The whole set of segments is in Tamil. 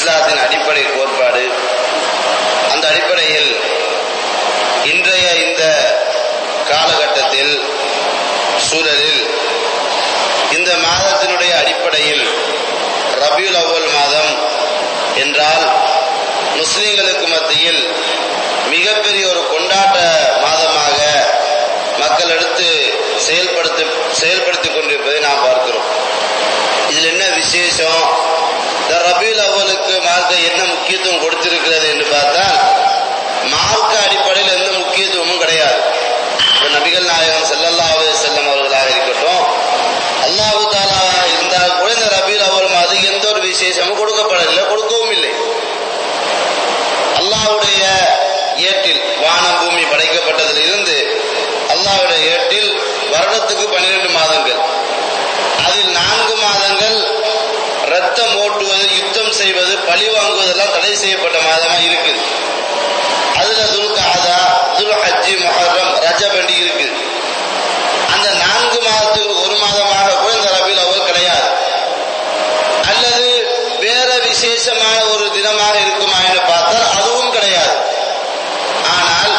இஸ்லாத்தின் அடிப்படை கோட்பாடு. அந்த அடிப்படையில் இன்றைய இந்த காலகட்டத்தில் சூழலில் இந்த மாதத்தினுடைய அடிப்படையில் ரபியுல் அவ்வல் மாதம் என்றால் முஸ்லிம்களுக்கு மத்தியில் மிகப்பெரிய ஒரு கொண்டாட்ட மாதமாக மக்கள் எடுத்து செயல்படுத்தி செயல்படுத்திக் கொண்டிருப்பதை நாம் பார்க்கிறோம். இதில் என்ன விசேஷம்? ரபியுல் அவலுக்கு மார்க்க என்ன முக்கியத்துவம் கொடுத்திருக்கிறது என்று பார்த்தால் மார்க்க அடிப்படையில் எந்த முக்கியத்துவமும் கிடையாது. இப்போ நபிகள் நாயகம் ஸல்லல்லாஹு அலைஹி வஸல்லம் அவர்களாக இருக்கட்டும் அல்லாஹு தாலாவாக இருந்தால் கூட இந்த ரபியுல் அவ்வல் அது எந்த ஒரு விசேஷமும் கொடுக்கப்படவில்லை கொடுக்கவும் இல்லை. அல்லாஹ்வுடைய ஏட்டில் வானம் பூமி படைக்கப்பட்டதில் இருந்து அல்லாஹ்வுடைய ஏட்டில் வருடத்துக்கு பன்னிரண்டு மாதங்கள். அதில் நான்கு ரத்தம் ஓட்டுவது யுத்தம் செய்வது பழி வாங்குவதெல்லாம் தடை செய்யப்பட்ட மாதமா இருக்குது அதுல துல்காதா துல் ஹஜ்ஜி முஹர்ரம் ரஜபண்டி இருக்குது அந்த நான்கு மாதத்துக்கு ஒரு மாதமாக கூட இந்த ரபில் அவர் கிடையாது. அல்லது வேற விசேஷமான ஒரு தினமாக இருக்குமா என்று பார்த்தால் அதுவும் கிடையாது. ஆனால்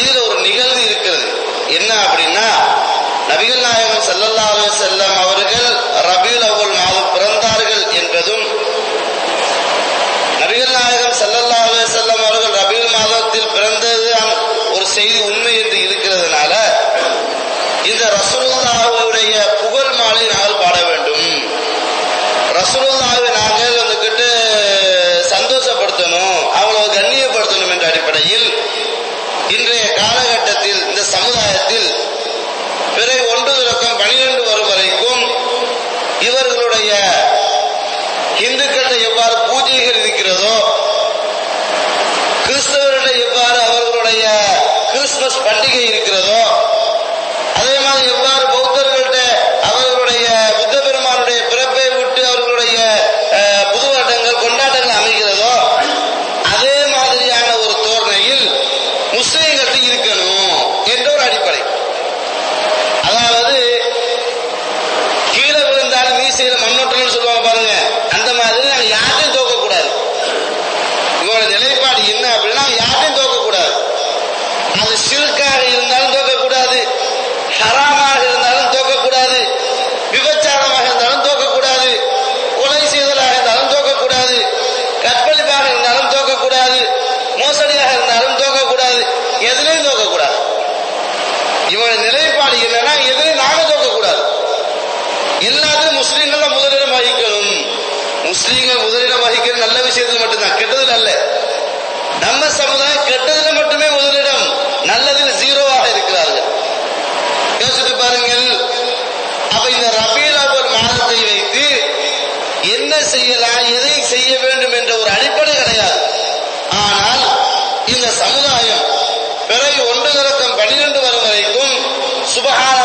இதுல ஒரு நிகழ்வு இருக்கிறது. என்ன அப்படின்னா நபிகள் நாயகம் செல்லல்லா செல்லம் அவர்கள் ரபியுல் இந்துக்களில் எவ்வாறு பூஜைகள் இருக்கிறதோ கிறிஸ்தவர்களில் எவ்வாறு அவர்களுடைய கிறிஸ்துமஸ் பண்டிகை இருக்கிறதோ அதே மாதிரி எவ்வாறு முஸ்லீம்கள் முதலிடம் வகிக்கிற நல்ல விஷயத்தில் மட்டும்தான். கெட்டதில் அல்ல நம்ம சமுதாயம் கெட்டதில் மட்டுமே முதலிடம் நல்லதில் ஜீரோவாக இருக்கிறார்கள். யோசித்து பாருங்கள். அப்ப இந்த ரபீல் மாதத்தை வைத்து என்ன செய்யலாம் எதை செய்ய வேண்டும் என்ற ஒரு அடிப்படை கிடையாது. ஆனால் இந்த சமுதாயம் பிறகு ஒன்று தொடக்கம் பன்னிரண்டு வரும் வரைக்கும் சுபஹான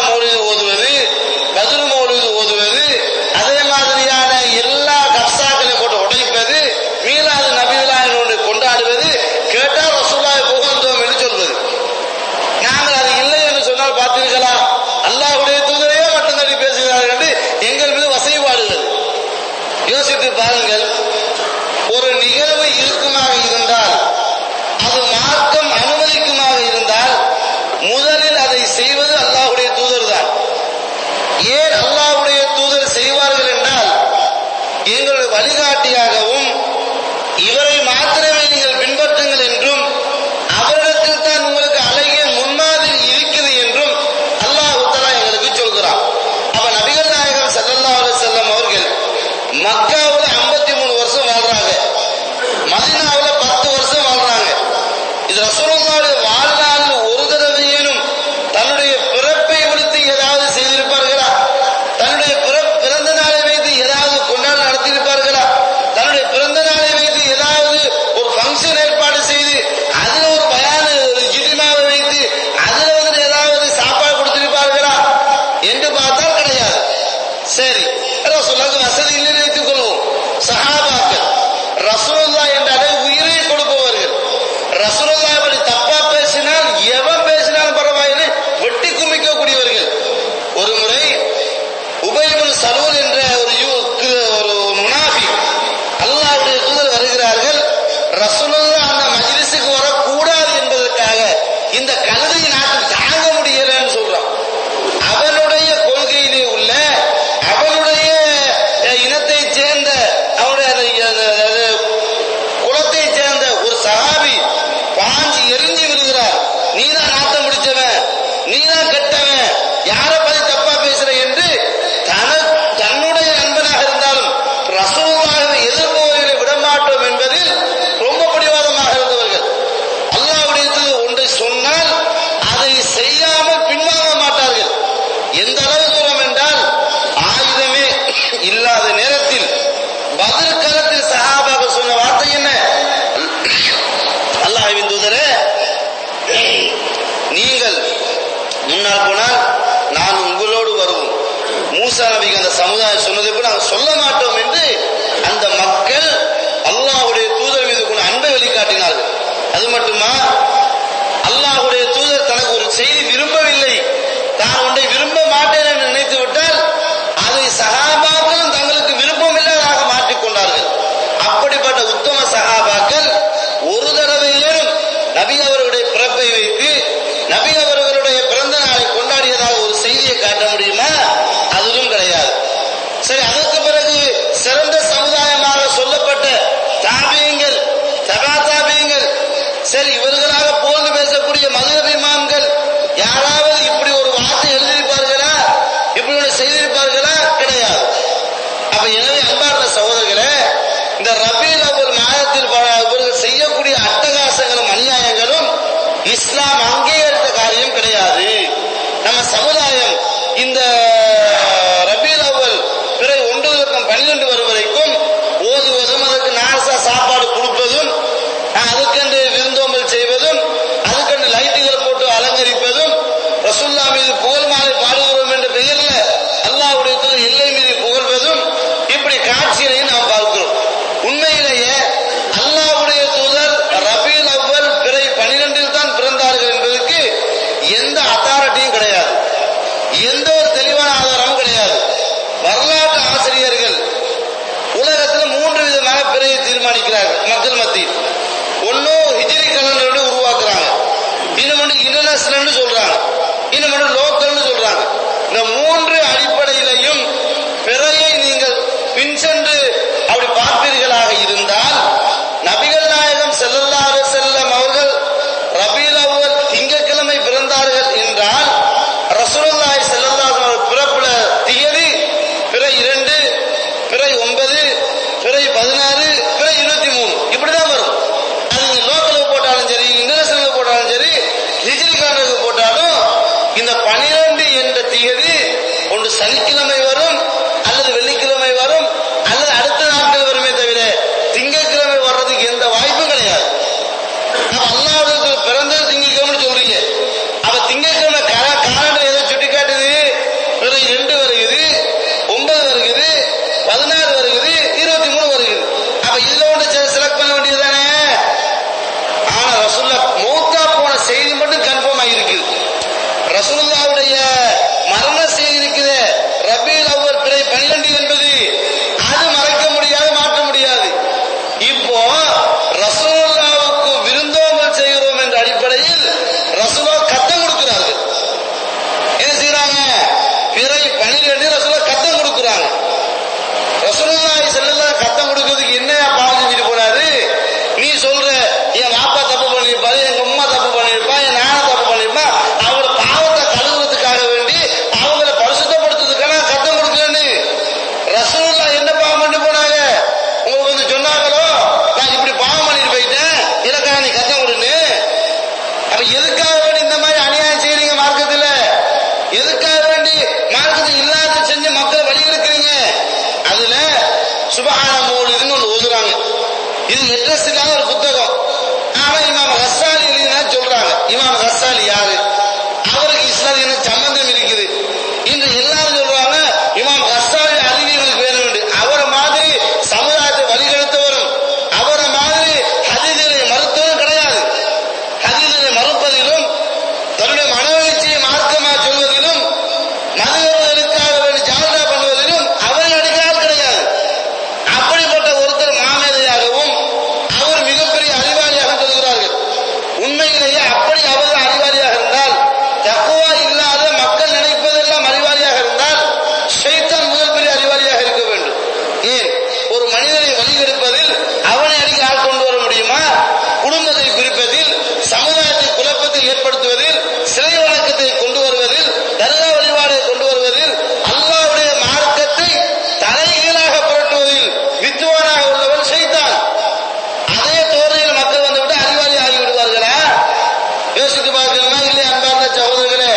ಯಾರ சனிக்கிழமை வரும் அல்லது யோசித்து பார்க்கணுமா இல்லையா அன்பார்ந்த சகோதரர்களே.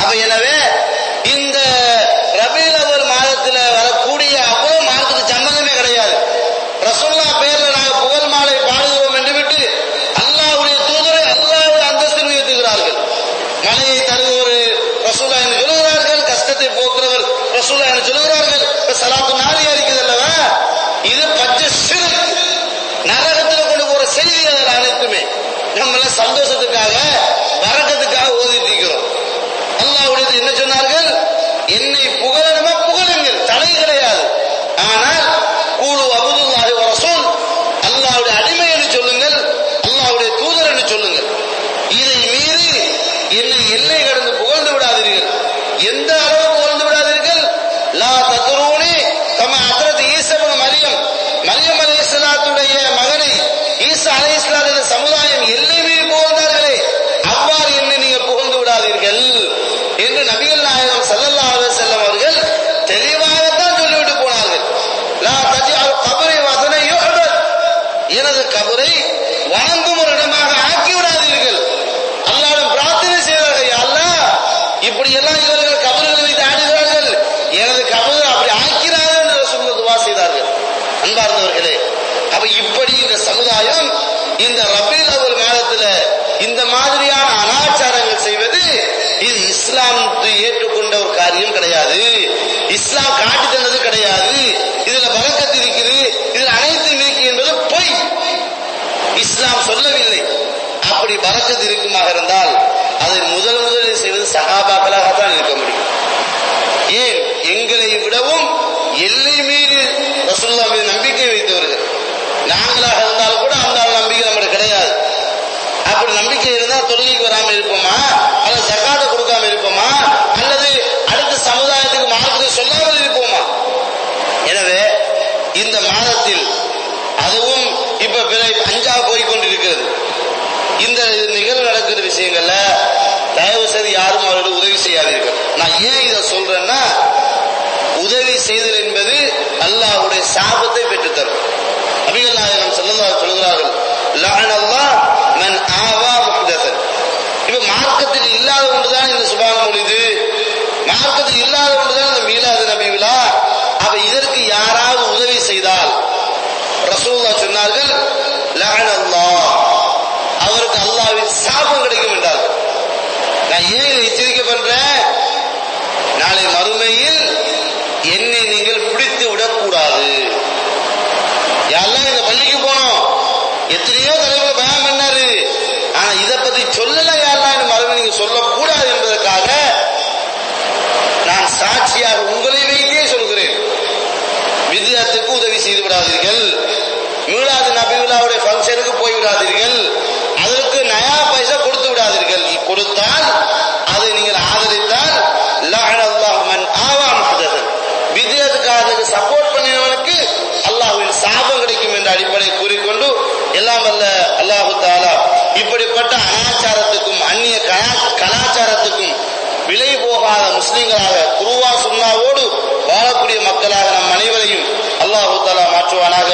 அப்ப எனவே இந்த சந்தோஷத்துக்காக வரக்கத்துக்காக ஓதிட்டு இருக்கிறோம். அல்லாவுடைய என்ன சொன்னார்கள்? என்னை புகழணுமா? புகழுங்கள். தலை கிடையாது. ஆனால் கூலுவா el இது இஸ்லாம் ஏற்றுக்கொண்ட ஒரு காரியம் கிடையாது. இஸ்லாம் காட்டி தந்தது கிடையாது. இதுல பறக்கத்து இருக்குது. இதுல அனைத்தும் இருக்கு என்பது பொய். இஸ்லாம் சொல்லவில்லை. அப்படி பறக்கத்து இருக்குமாக இருந்தால் அதை முதல் முதலில் செய்வது சகாபாக்களாக தான் இருக்க முடியும். ஏன்? எங்களை விடவும் எல்லை மீறி ரசுல்லா மீது நம்பிக்கை வைத்தவர்கள். நாங்களாக இருந்தாலும் கூட அந்த நம்பிக்கை நம்மளுக்கு கிடையாது. அப்படி நம்பிக்கை இருந்தால் தொழுகைக்கு வராமல் இருப்போமா? ஏன் இதை சொல்றேன்னா உதவி செய்தல் என்பது அல்லாஹ்வுடைய சாபத்தை பெற்றுத்தரும். சொல்லக்கூடாது என்பதற்காக நான் சாட்சியாக உங்களை வைத்தே சொல்கிறேன். வித்தியாத்துக்கு உதவி செய்து விடாதீர்கள். மீளாது நபி விழாவுடைய ஃபங்க்ஷனுக்கு போய் விடாதீர்கள். அதற்கு நயா பைசா கொடுத்து விடாதீர்கள். கொடுத்தா விலை போகாத முஸ்லீம்களாக குருவா சுண்ணாவோடு வாழக்கூடிய மக்களாக நம் அனைவரையும் அல்லாஹு தாலா மாற்றுவானாக.